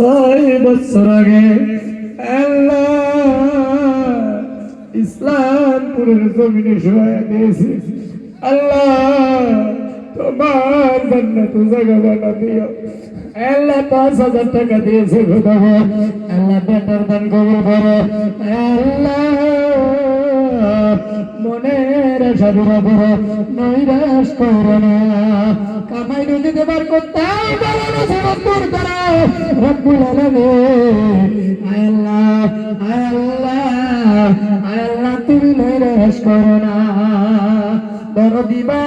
ছয় বছর আগে ইসলামপুরের জমিনে শোয়া দিয়েছে। আল্লাহ তোমার জান্নাত জায়গা বানা দিও। আল্লাহ পাঁচ হাজার টাকা দিয়েছে খোদা আল্লাহ বেটার দান কবুল করো। আল্লাহ মনের করো না। কামাই রুজি দেবার করতে বলো না সবাব করতে না রব্বুল আলামিন তুমি নৈরাশ করো না। বড় দিবা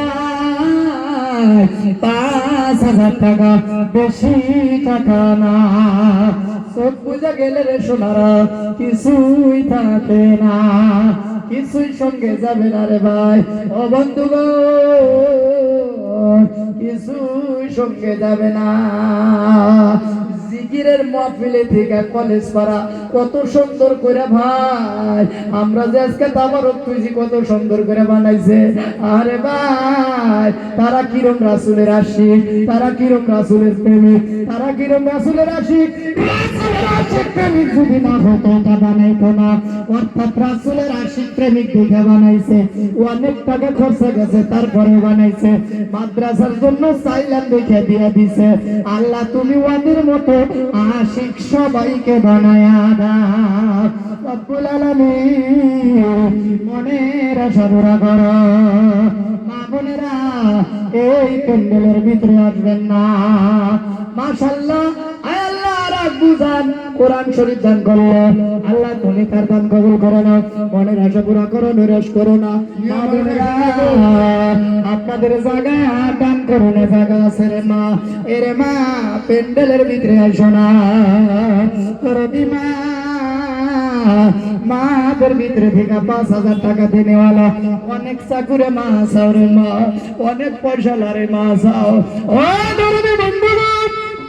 পাঁচ হাজার টাকা বেশি টাকা না। সব বুঝা গেলে রে সোনারা, কিছুই থাকে না। কিছুই সঙ্গে যাবে না রে ভাই। ও বন্ধু কিছুই সঙ্গে যাবে না। জিকিরের মহফিলে থেকে কলেজ পাড়া কত সুন্দর করে ভাই। আমরা যে আজকে তামার তুইজি কত সুন্দর করে বানাইছে। আরে ভাই, তারা কিরম রাসুলের আশিক, তারা কিরম রাসুলের প্রেমিক, তারা কিরম রাসুলের আশিক? আল্লাহ তুমি ওদের মতো আশিক সবাইকে বানায়া দাও রব্বুল আলামিন মনের আশা করো। মা বোনেরা, এই প্যান্ডেলের ভিতরে আসবেন না। মাসাল্লাহ কোরআন আল্লাহ করো না করো না। করো না এরে মা। প্যান্ডেলের ভিতরে আসো মাদের ভিতরে থেকে পাঁচ হাজার টাকা দিনেওয়ালা, অনেক চাকুরে মা অনেক পয়সা লারে মা ও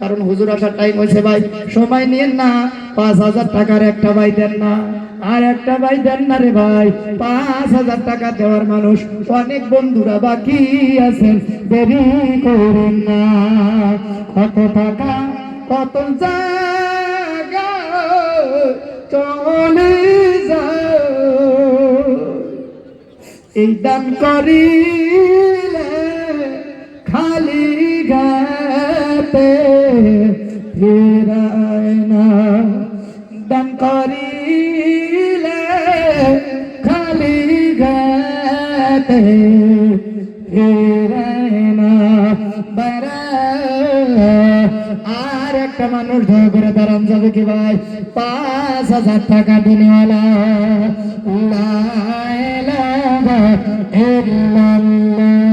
কারণ হুজুর আসার টাইম হয়েছে ভাই। সময় নিয়েন না, পাঁচ হাজার টাকার একটা ভাই দেন না। আর একটা ভাই দেন না রে ভাই, পাঁচ হাজার টাকা দেওয়ার মানুষ অনেক বন্ধুরা বাকি আছেন। দেরি করুন না। কত টাকা, কত চলে যায় এই দান করিলে ফিরায় না দান করিলে খালি গাতে ফিরায় না বাইরা আর একটা মানুষ দয়া করে দাঁড়ান যাবে কি ভাই? পাঁচ হাজার টাকা দিনেওয়ালা লা ইলাহা ইল্লাল্লাহ।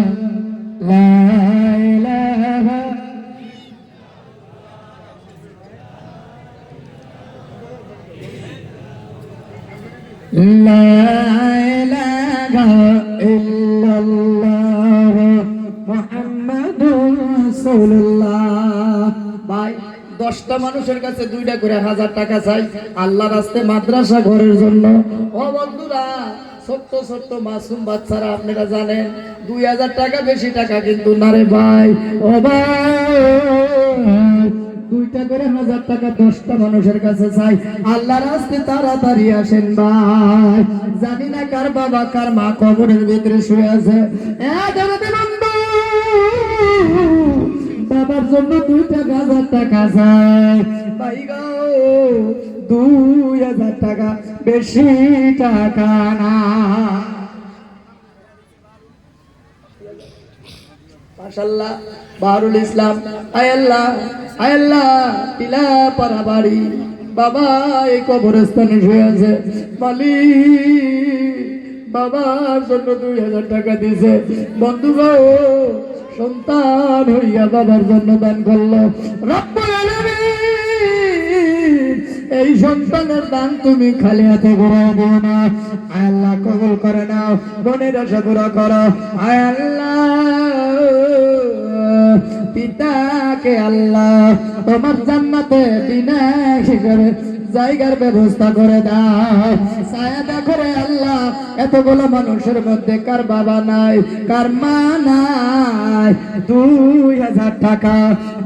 মানুষের কাছে দুইটা করে হাজার টাকা চাই আল্লাহ রাস্তে মাদ্রাসা ঘরের জন্য। ও বন্ধুরা, ছোট্ট ছোট্ট মাসুম বাচ্চারা, আপনারা জানেন, দুই হাজার টাকা বেশি টাকা কিন্তু না রে ভাই। ও ভাই, দুইটা করে হাজার টাকা দশটা মানুষের কাছে চাই। আল্লাহ রাস্তে তাড়াতাড়ি আসেন ভাই। জানি না কার বাবা, কার মা কবরের ভিতরে শুয়ে আছে। বাবার জন্য দুইটা হাজার টাকা ভাই দুই হাজার টাকা বেশি টাকা না। মাশাল্লাহ ইসলাম আয়াল্লাহ আয়াল্লাহ টিলা পাড়া বাড়ি। বাবা এই কবরস্থানে শুয়ে আছে। মালিক বাবার জন্য দুই হাজার টাকা দিয়েছে। বন্ধু সন্তান হইয়া বাবার জন্য দান করল। এই সন্তানের দান তুমি খালি হাতে ঘুরে দিও না। আল্লাহ, কবুল করে নাও, মনের আশা পুরা করো। আল্লাহ, পিতাকে আল্লাহ তোমার জান্নাতে বিনা হিসেবে জায়গার ব্যবস্থা করে দাও। সায়াদা করে আল্লাহ, এতগুলো মানুষের মধ্যে কার বাবা নাই, কার মা নাই? দুই হাজার টাকা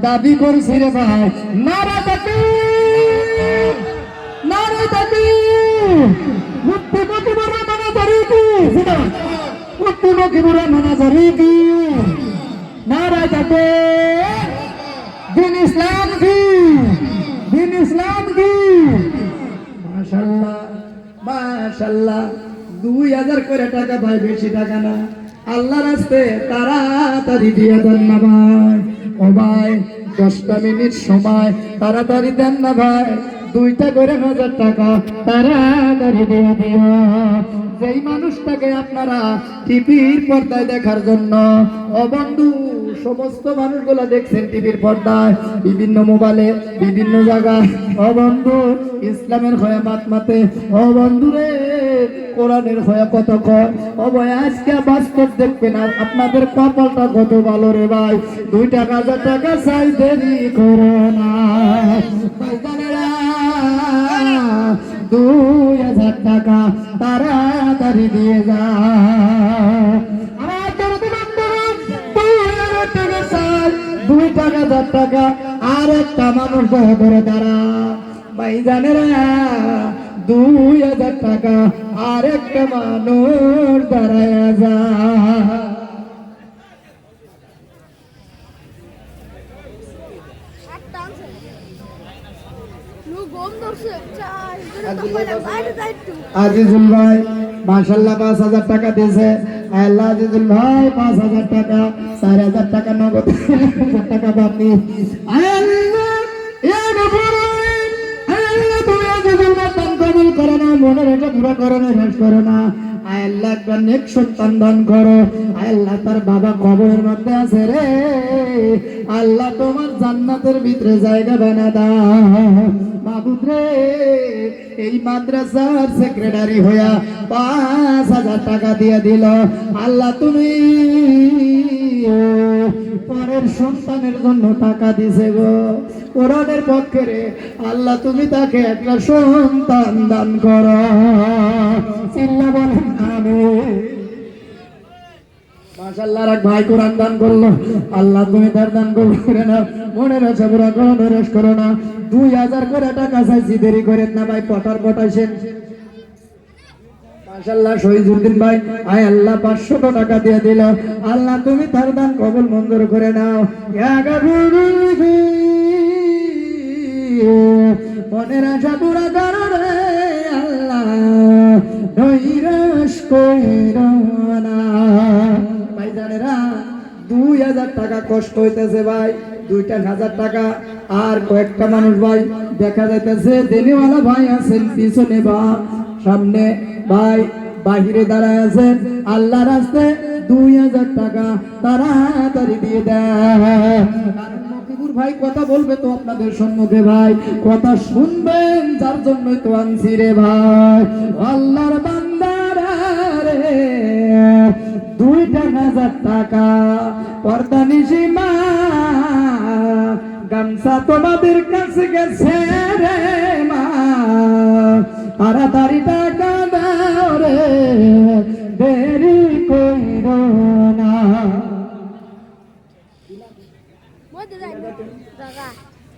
দাবি করছি রে ভাই। নারা দাবি নারা দাবি মুক্তিমুখী বড় মানা ধরি কি? মুক্তিমুখী বড় মানা ধরি কি? নারা দাবি দিন ইসলাম কি? দিন ইসলাম কি? মাশাল্লাহ মাশাল্লাহ দুই হাজার করে টাকা ভাই, বেশি টাকা না। আল্লাহ রাস্তে তাড়াতাড়ি দিয়ে দেন না ভাই। ও ভাই, দশটা মিনিট সময়, তাড়াতাড়ি দেন না ভাই। দুইটা করে হাজার টাকা, তাড়াতাড়ি দিয়ে দিও। যেই মানুষটাকে আপনারা টিভির পর্দায় দেখার জন্য, ও বন্ধু সমস্ত মানুষগুলো দেখছেন টিভির পর্দায়, বিভিন্ন মোবাইলে, বিভিন্ন জায়গায়। ও বন্ধু, ইসলামের হয়ে মাত মাতে। ও বন্ধু রে, কোরআনের হয়ে কত কয়? ও ভাই আজকে বাস্তব দেখবেন আর আপনাদের কপালটা কত ভালো রে ভাই। দুই টাকা হাজার টাকা চাই, দেরি করো না। দুই হাজার টাকা তারা তাড়াতাড়ি দিয়ে যা। হাজার টাকা, আর একটা মানুষ দয়া করে তারা। ভাইজানেরা, দুই হাজার টাকা, আর একটা মানুষ দাঁড়ায় যা সাতটা আনছে লোক গম ধরছে চাই তো কইলাম বাইরে যাই একটু আজিজুল ভাই মার্শাল্লাহ পাঁচ হাজার টাকা দিয়েছে। আল্লাহ আজিজুল ভাই, পাঁচ হাজার টাকা, চার হাজার টাকা নগদ হাজার টাকা পাবনি মনে রেখে পুরো করো না, শেষ করো না। আয় আল্লাহ একটা নেক করো। আয় আল্লাহ বাবা কবরের মধ্যে আছে রে। আল্লাহ তোমার জান্নাতের ভিতরে জায়গা বানা দাও। মাহবুব রে, এই মাদ্রাসার সেক্রেটারি হইয়া পাঁচ হাজার টাকা দিয়ে দিল। আল্লাহ তুমি পরের সন্তানের জন্য টাকা দিছে গো। কোরআনের পক্ষে রে, আল্লাহ তুমি তাকে একটা সন্তান দান করো। চিল্লা বলেন এক ভাই কোরআন দান করল। আল্লাহ দুই হাজার করে টাকা চাইছি, দেরি করেন না ভাই, পটার পটাইছেন। মাশাআল্লাহ শহীদুদ্দিন ভাই, আয় আল্লাহ পাঁচশো টাকা দিয়ে দিল। আল্লাহ তুমি তার দান কবুল করে নাও। মনের আশা পুরা করো রে আল্লাহ, নৈরাশ কইর না। ভাইজানেরা, দুই হাজার টাকা কষ্ট হইতেছে ভাই, দুইটা হাজার টাকা। আর কয়েকটা মানুষ ভাই, দেখা যাইতেছে, দেনিওয়ালা ভাই আছেন পিছনে বা সামনে। ভাই, বাহিরে দাঁড়ায় আছেন। আল্লাহ রাস্তে দুই হাজার টাকা তাড়াতাড়ি দিয়ে দেয় ভাই কথা বলবে তো আপনাদের সম্মুখে ভাই। কথা শুনবেন, যার জন্যই তো আনছি রে ভাই। আল্লাহর বান্দারা রে হাজার টাকা, পর্দা নিশিমা, গামছা তোমাদের কাছে গেছে রে মা। তাড়াতাড়ি টাকা দাও রে দেরি কইর না।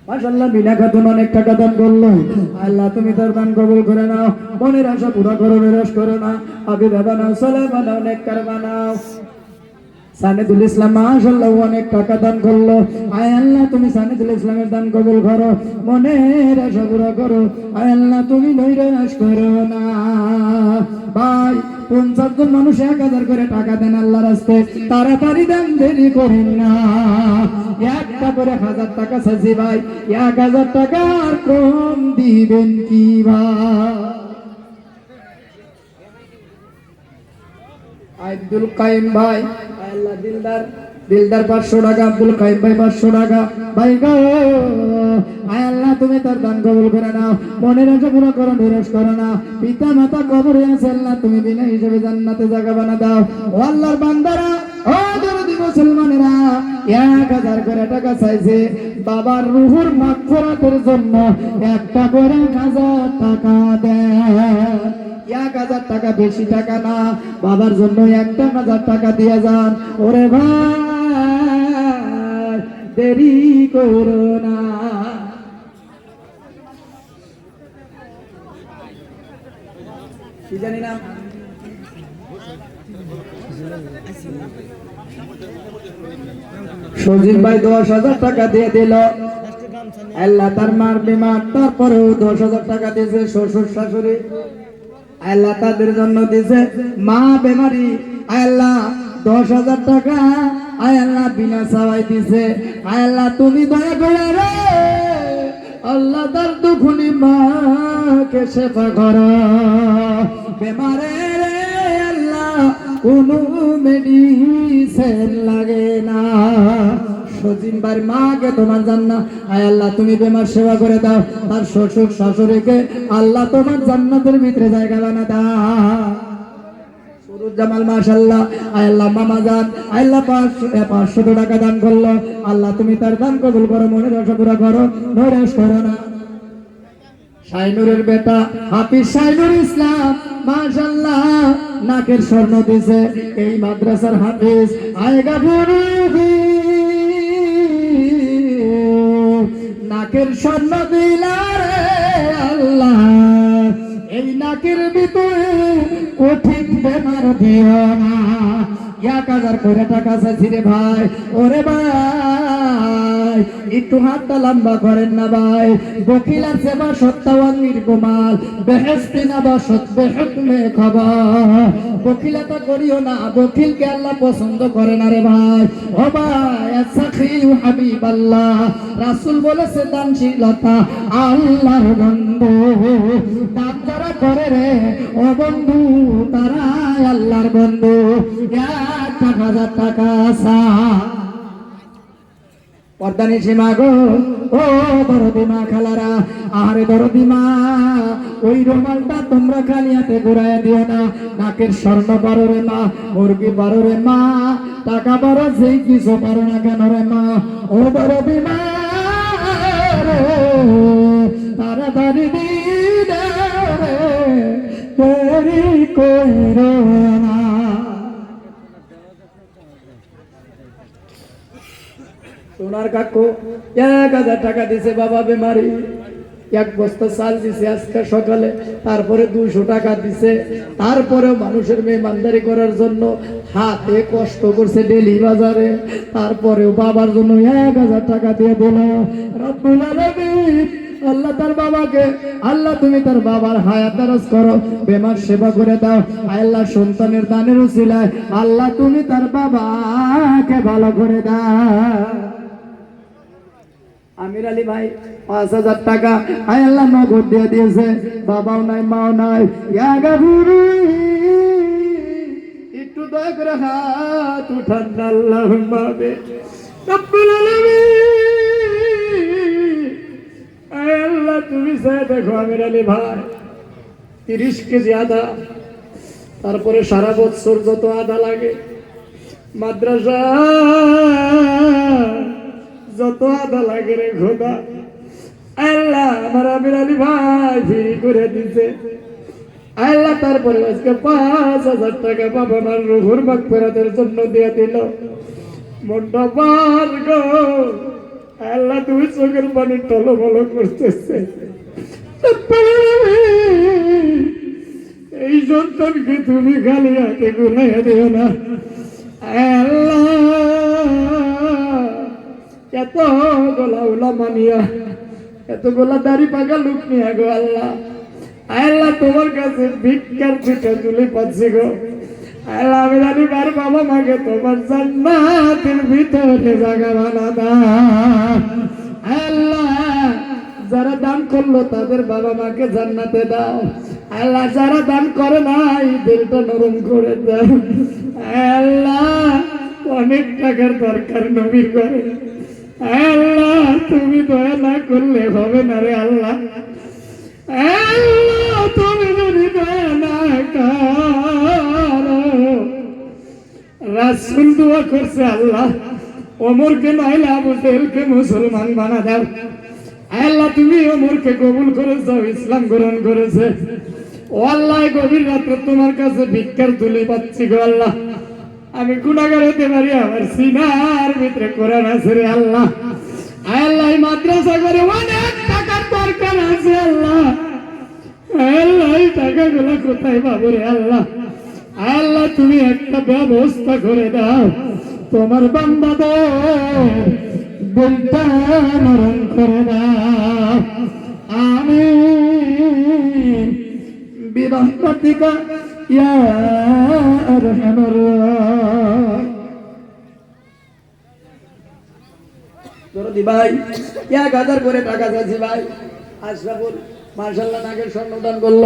মাশাল্লাহ বিনা খাতুন অনেক টাকা দান করল। আল্লাহ, তুমি তার দান কবুল করে নাও। মনের আশা পুরা করো করো না। আবি বানাও সালে বানাও নেক কার বানাও সানিদুল ইসলাম মাশাল্লাহ অনেক টাকা দান করল। আয় আল্লাহ, তুমি সানিদুল ইসলামের দান কবুল করো। মনের আশা পুরা করো। আয় আল্লাহ, তুমি নৈরাশ করো না। পঞ্চাশ জন মানুষ এক হাজার করে টাকা দেন আল্লাহ রাস্তে তাড়াতাড়ি দেন, দেরি করেন না। একটা করে হাজার টাকা সাজি ভাই, এক হাজার টাকা আর কম দিবেন কি ভাই? আব্দুল কাইম ভাই। আল্লাহ দিলদার। দিলদার পাঁচশো টাকা, আব্দুল কাইম ভাই পাঁচশো টাকা। ভাই গো, আয় আল্লাহ, তুমি তার দান কবুল করে নাও। মনের আশা পুরো করো নিরাশ করো না। পিতা মাতা কবরে আছে আল্লাহ তুমি বিনা হিসেবে জান্নাতে জায়গা বানা দাও। ও আল্লাহর বান্দারা, ও দরদি মুসলমানেরা, এক হাজার করে টাকা চাইছে। বাবার রুহুর মাগফিরাতের জন্য একটা করে হাজার টাকা দেয় এক হাজার টাকা বেশি টাকা না। বাবার জন্য একটা হাজার টাকা দিয়ে যান। ওরে ভাই, দেরি করো না। সজীব ভাই দশ হাজার টাকা দিয়ে দিল। আল্লাহ তার মার বিমার, তারপরেও দশ হাজার টাকা দিয়েছে শ্বশুর শাশুড়ি। আল্লাহ তাদের জন্য দিছে মা বেমারি। আল্লাহ, দশ হাজার টাকা। আল্লাহ, বিনা সাওয়াই দিছে। আল্লাহ, তুমি দয়া করে রে। আল্লাহ তার দুখুনি মাকে সেবা করো। বেমারে রে, আল্লাহ, কোনো মেডিসিন লাগে না। মাকে তোমার আয় আল্লাহ, তুমি বেমার সেবা করে দাও। তার শ্বশুর, শাশুড়িকে আল্লাহ তোমার জান্নাতের ভিতরে জায়গা বানা দান কবুল করো পুরা করো। করো না। শাইনুরের বেটা শাইনুর ইসলাম নাকের স্বর্ণ দিছে। এই মাদ্রাসার হাফিজ, আয়গা নাকের স্বর্ণ দিলারে আল্লাহ। এই নাকের ভিতরে কঠিন বেমার দিও না। এক হাজার করে টাকা চাইছি ভাই। ওরে ভাই। একটু হাতটা লম্বা করেন না ভাই। বকিল আছে বা সত্তাওয়ান নির্গমাল। বেহেস্তি না বা সৎ বেহকমে খবর। বকিলাতা করিও না, বকিলকে আল্লাহ পছন্দ করে না রে ভাই। ও ভাই সাখিউ হাবিব আল্লাহ রাসূল বলেছে, দানশীলতা আল্লাহর বন্ধু। দান যারা করে রে, ও বন্ধু তারা আল্লাহর বন্ধু। একটা হাজার টাকা সা পর্দানি সীমা গো। ও দরদি মা খালারা আরে দরদি মা ওই রুমালটা তোমরা খালি ঘুরাই দিও না। নাকের স্বর্ণ পারো রে মা মুরগি পারো রে মা টাকা পারো যেই কিছু পারো না কেন রে মা। ও দরদি মা তাড়াতাড়ি দাও রে, কইরো না। সোনার কাকু। এক হাজার টাকা দিছে বাবা বেমারি। এক বস্তা চাল দিছে আজকে সকালে, তারপরে দুশো টাকা দিছে। তারপরেও মানুষের মেহমানদারি করার জন্য হাতে কষ্ট করছে ডেলি বাজারে। তারপরেও বাবার জন্য এক হাজার টাকা দিয়ে দিল। আল্লাহ তার বাবাকে, আল্লাহ তুমি তার বাবার হায়াত দারাজ করো, বেমার সেবা করে দাও। আল্লাহ সন্তানের দানের উসিলায় আল্লাহ তুমি তার বাবাকে ভালো করে দাও। আমির আলী ভাই, পাঁচ হাজার টাকা। আয় আল্লাহ, নগদ দিয়ে দিয়েছে। বাবাও নাই, মাও নাই। একটু দয়া করে হাত উঠান আল্লাহ, তুমি চাই দেখো আমির আলী ভাই। তিরিশ কেজি আদা। তারপরে সারা বছর যত আদা লাগে। মাদ্রাসা যত আদা লাগে রে খোদা। আল্লাহ আমার আমির আলী ভাই ফিরি করে দিছে। আল্লাহ তারপরে আজকে পাঁচ হাজার টাকা বাবা মার রুহুর মাগ ফেরাতের জন্য দিয়ে দিল। মনটা গো। আল্লাহ তুমি চোখের পানি টলমল করতেছে। এই সন্তানকে তুমি খালি হাতে গুনাইয়া দিও না। আল্লাহ এত গোলা উলা মানিয়া, এত গোলা দাড়ি পাকা লোক নিয়া গো আল্লাহ। আল্লাহ, তোমার কাছে ভিক্ষার পিঠা তুলে পাচ্ছি গো। আল্লাহ, আমি জানি কার বাবা মাকে তোমার জান্নাতের ভিতরে জায়গা বানা আল্লাহ, যারা দান করল তাদের বাবা মাকে জান্নাতে দাও। আল্লাহ, যারা দান করে নাই, দিলটা নরম করে দাও। আল্লাহ, অনেক টাকার দরকার নবীর করে আল্লাহ, তুমি দয়া না করলে হবে না রে আল্লাহ। আল্লাহ, তুমি যদি দয়া না করো, রাসুল দোয়া করছে আল্লাহ, ওমরকে নইলে আবু জেলকে মুসলমান বানা দাও। আল্লাহ, তুমি ওমরকে কবুল করেছ, ইসলাম গ্রহণ করেছে। ও আল্লাহ গভীর রাত্রে তোমার কাছে ভিক্ষার তুলি পাচ্ছি গো আল্লাহ। আমি গুণাগার হতে পারি, আমার সিনার ভিতরে কোরআন আছে রে আল্লাহ। আল্লাহ মাদ্রাসা করে অনেক টাকার দরকার আছে আল্লাহ। আল্লাহ টাকাগুলো কোথায় পাবো রে আল্লাহ? আল্লাহ, তুমি একটা ব্যবস্থা করে দাও। তোমার বান্দাদের দিলটা নরম করে দাও। আমি বিরহমাতিকা স্বর্ণদান করল।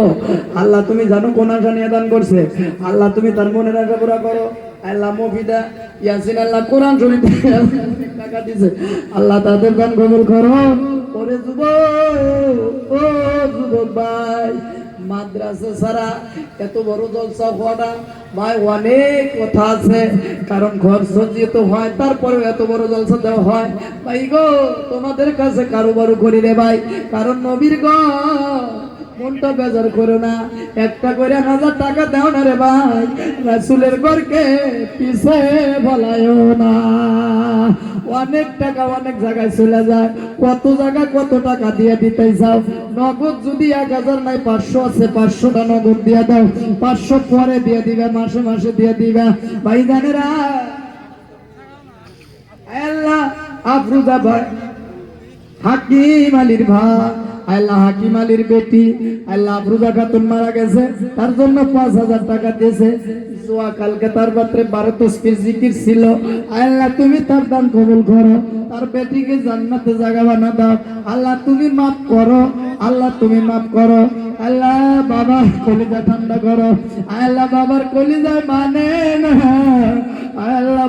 আল্লাহ তুমি জানো কোন আশা নিয়ে দান করছে? আল্লাহ তুমি তার মনের আশা পুরা করো। আল্লাহ মফিদা ইয়াসিন, আল্লাহ কোরআন শরীফ টাকা দিছে। আল্লাহ তাদের দান কবুল করো। ওরে ও যুবক ভাই মাদ্রাসা ছাড়া এত বড় জলসা হওয়াটা ভাই, অনেক কথা আছে, কারণ ঘর সজ্জিত হয়, তারপরেও এত বড় জলসা দেওয়া হয়। ভাই গো, তোমাদের কাছে কারোবারও করি রে ভাই, কারণ নবীর গো, মনটা বেজার করো না। একটা করে হাজার টাকা দাও না রে ভাই, রাসুলের ঘরকে পিছে বলায়ও না। অনেক টাকা অনেক জায়গায় চলে যায়। কত জায়গা কত টাকা দিয়ে দিতে যাও। নগদ যদি এক হাজার নাই, পাঁচশো আছে, পাঁচশোটা নগদ দিয়ে দাও। পাঁচশো পরে দিয়ে দিবে, মাসে মাসে দিয়ে দিবে। ভাই জানেরা আল্লাহ আফরুজা ভাই, হাকিম আলীর ভাই। আল্লাহ হাকিম আলীর বেটি, আল্লাহ আফরুজা খাতুন মারা গেছে, তার জন্য পাঁচ হাজার টাকা দিয়েছে। ছিল। তুমি তার তুমি মাফ আল্লাহ, তুমি মাফ বাবা কলিজা বাবার মানে না।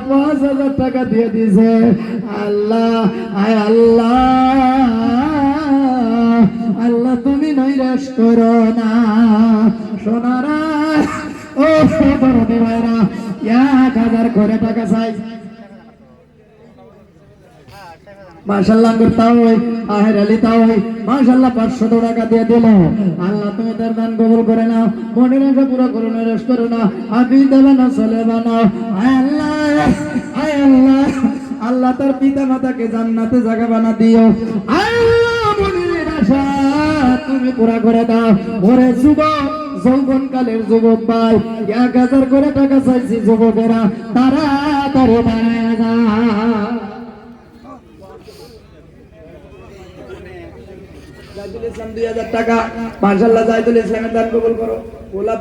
পাঁচ টাকা দিয়ে দিছে আল্লাহ আল্লাহ। আল্লাহ তুমি নৈরাশ করো না। সোনারা, ও ভাইরা এক হাজার করে টাকা চাই আল্লাহ তার পিতা মাতাকে জান্নাতে জায়গা বানা দিও। আল্লাহ আশা। তুমি পুরা করে দাও। ওরে যুবক যৌবন কালের যুবক ভাই, এক হাজার করে টাকা চাইছি যুবকেরা তারা তারে বানায় যা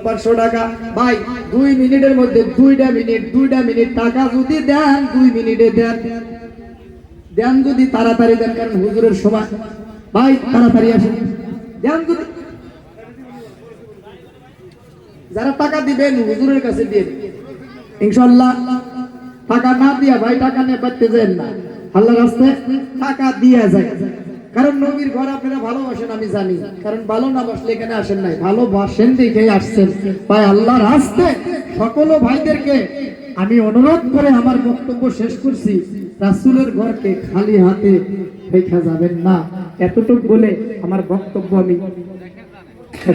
পাঁচশো টাকা। দুই মিনিটের মধ্যে মিনিট মিনিট টাকা যদি দেন, দুই দেন। দেন যদি তাড়াতাড়ি দেন সময়। তাড়াতাড়ি আসেন। যারা টাকা দিবেন, হুজুরের কাছে। ইনশাল্লাহ টাকা না দিয়া ভাই, টাকা নিয়ে পারতে যান না। টাকা দিয়া যায় কারণ নবীর ঘর আপনারা ভালোবাসেন, আমি জানি। কারণ ভালো না এখানে আসেন নাই। ভালোবাসেন আসছেন। ভাই, আল্লাহর সকল ভাইদেরকে আমি অনুরোধ করে আমার বক্তব্য শেষ করছি। রাসুলের ঘরকে খালি হাতে দেখা যাবেন না। এতটুকু বলে আমার বক্তব্য আমি